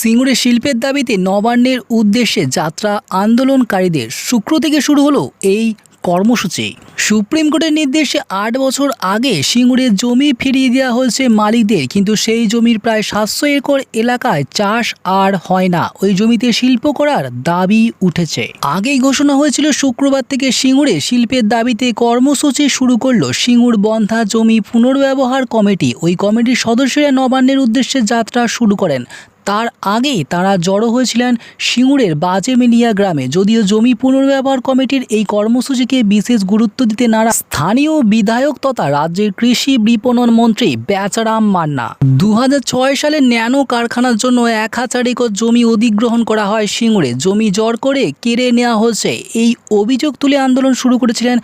সিঙ্গুরে শিল্পের দাবিতে নবান্নের উদ্দেশ্যে যাত্রা আন্দোলনকারীদের শুক্র থেকে শুরু হলো এই কর্মসূচি। সুপ্রিম কোর্টের নির্দেশে আট বছর আগে সিঙ্গুরের জমি ফিরিয়ে দেওয়া হয়েছে মালিকদের, কিন্তু সেই জমির প্রায় সাতশো একর এলাকায় চাষ আর হয় না। ওই জমিতে শিল্প করার দাবি উঠেছে। আগেই ঘোষণা হয়েছিল, শুক্রবার থেকে সিঙ্গুরে শিল্পের দাবিতে কর্মসূচি শুরু করল সিঙ্গুর বন্ধা জমি পুনর্ব্যবহার কমিটি। ওই কমিটির সদস্যরা নবান্নের উদ্দেশ্যে যাত্রা শুরু করেন। তার আগেই তারা জড়ো হয়েছিলেন সিঙ্গুরের বাজেমিলিয়া গ্রামে। যদিও জমি পুনর্ব্যবহার কমিটির এই কর্মসূচিকে বিশেষ গুরুত্ব দিতে নারা স্থানীয় বিধায়ক তথা রাজ্যের কৃষি বিপণন মন্ত্রী বেচারাম মান্না। দু হাজার ছয় সালে ন্যানো কারখানার জন্য এক হাজার একর জমি অধিগ্রহণ করা হয় সিঙ্গুরে। জমি জড় করে কেড়ে নেওয়া হয়েছে। এই অভিযোগ তুলে আন্দোলন শুরু করেছিলেন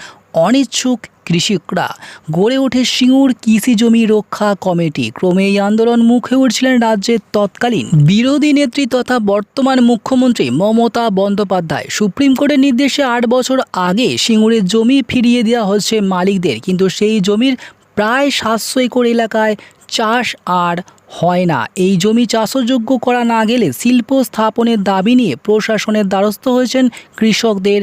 অনিচ্ছুক কৃষকরা। গড়ে ওঠে সিঙ্গুর কৃষি জমি রক্ষা কমিটি। ক্রমে এই আন্দোলন মুখে উঠছিলেন রাজ্যের তৎকালীন বিরোধী নেত্রী তথা বর্তমান মুখ্যমন্ত্রী মমতা বন্দ্যোপাধ্যায়। সুপ্রিম কোর্টের নির্দেশে আট বছর আগে সিঙ্গুরের জমি ফিরিয়ে দেওয়া হচ্ছে মালিকদের। কিন্তু সেই জমির প্রায় সাতশো একর এলাকায় চাষ আর হয় না। এই জমি চাষযোগ্য করা না গেলে শিল্প স্থাপনের দাবি নিয়ে প্রশাসনের দ্বারস্থ হয়েছেন কৃষকদের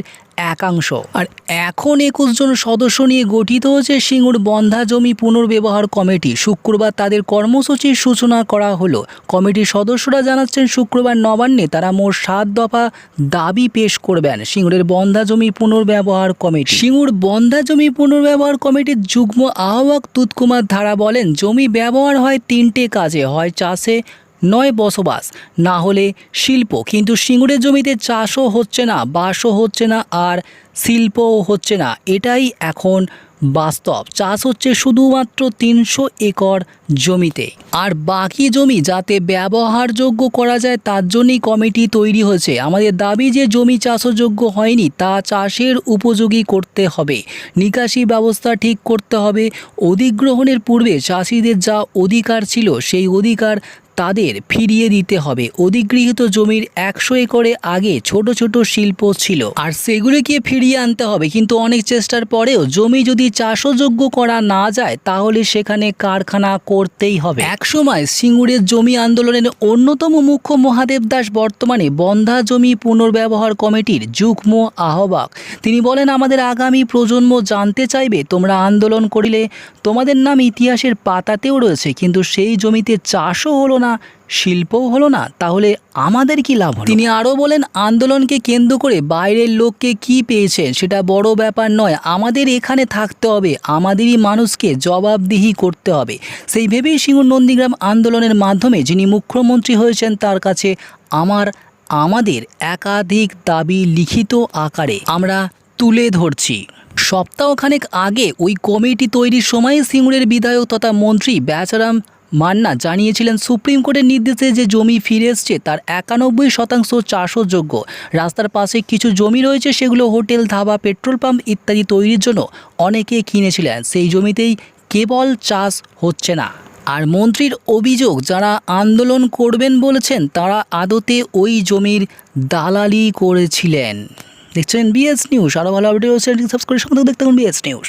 একাংশ। আর এখন একুশ জন সদস্য নিয়ে গঠিত হয়েছে সিঙ্গুর বন্ধা জমি পুনর্ব্যবহার কমিটি। শুক্রবার তাদের কর্মসূচির সূচনা করা হলো। কমিটির সদস্যরা জানাচ্ছেন, শুক্রবার নবান্নে তারা মোট সাত দফা দাবি পেশ করবেন সিঙ্গুরের বন্ধা জমি পুনর্ব্যবহার কমিটি। সিঙ্গুর বন্ধা জমি পুনর্ব্যবহার কমিটির যুগ্ম আহ্বায়ক তুৎকুমার ধারা বলেন, জমি ব্যবহার হয় তিনটে কাজে, হয় চাষে নয় বসবাস। না হলে শিল্প, কিন্তু সিঙ্গুরের জমিতে চাষও হচ্ছে না, বাসও হচ্ছে না, আর শিল্পও হচ্ছে না। এটাই এখন বাস্তব। চাষ হচ্ছে শুধুমাত্র তিনশো একর জমিতে। আর বাকি জমি যাতে ব্যবহারযোগ্য করা যায়, তার জন্যই কমিটি তৈরি হয়েছে। আমাদের দাবি যে জমি চাষযোগ্য হয়নি, তা চাষের উপযোগী করতে হবে। নিকাশি ব্যবস্থা ঠিক করতে হবে। অধিগ্রহণের পূর্বে চাষিদের যা অধিকার ছিল, সেই অধিকার তাদের ফিরিয়ে দিতে হবে। অধিগৃহীত জমির একশো একরে আগে ছোট ছোট শিল্প ছিল। আর সেগুলিকে ফিরিয়ে আনতে হবে। কিন্তু অনেক চেষ্টার পরেও জমি যদি চাষযোগ্য করা না যায়, তাহলে সেখানে কারখানা করতেই হবে। একসময় সিঙ্গুরের জমি আন্দোলনের অন্যতম মুখ্য মহাদেব দাস বর্তমানে বন্ধা জমি পুনর্ব্যবহার কমিটির যুগ্ম আহ্বায়ক। তিনি বলেন, আমাদের আগামী প্রজন্ম জানতে চাইবে, তোমরা আন্দোলন করিলে তোমাদের নাম ইতিহাসের পাতাতেও রয়েছে, কিন্তু সেই জমিতে চাষও হলো না শিল্পও হলো না, তাহলে আমাদের কি লাভ তিনি আরও বলেন, আন্দোলনকে কেন্দ্র করে বাইরের লোককে কি পেয়েছেন সেটা বড় ব্যাপার নয়। আমাদের এখানে থাকতে হবে, আমাদেরই মানুষকে জবাবদিহি করতে হবে। সেই ভেবেই সিঙ্গুর নন্দীগ্রাম আন্দোলনের মাধ্যমে যিনি মুখ্যমন্ত্রী হয়েছেন, তার কাছে আমার, আমাদের একাধিক দাবি লিখিত আকারে আমরা তুলে ধরছি। সপ্তাহখানেক আগে ওই কমিটি তৈরির সময় সিঙ্গুরের বিধায়ক তথা মন্ত্রী বেচারাম মান্না জানিয়েছিলেন সুপ্রিম কোর্টের নির্দেশে যে জমি ফিরে এসছে, তার একানব্বই শতাংশ চাষযোগ্য। রাস্তার পাশে কিছু জমি রয়েছে, সেগুলো হোটেল, ধাবা, পেট্রোল পাম্প ইত্যাদি তৈরির জন্য অনেকে কিনেছিলেন। সেই জমিতেই কেবল চাষ হচ্ছে না। আর মন্ত্রীর অভিযোগ, যারা আন্দোলন করবেন বলেছেন, তারা আদতে ওই জমির দালালি করেছিলেন। দেখছেন বিএস নিউজ আরও ভালো আপডেট চ্যানেলটি সাবস্ক্রাইব সঙ্গে দেখতে বিএস নিউজ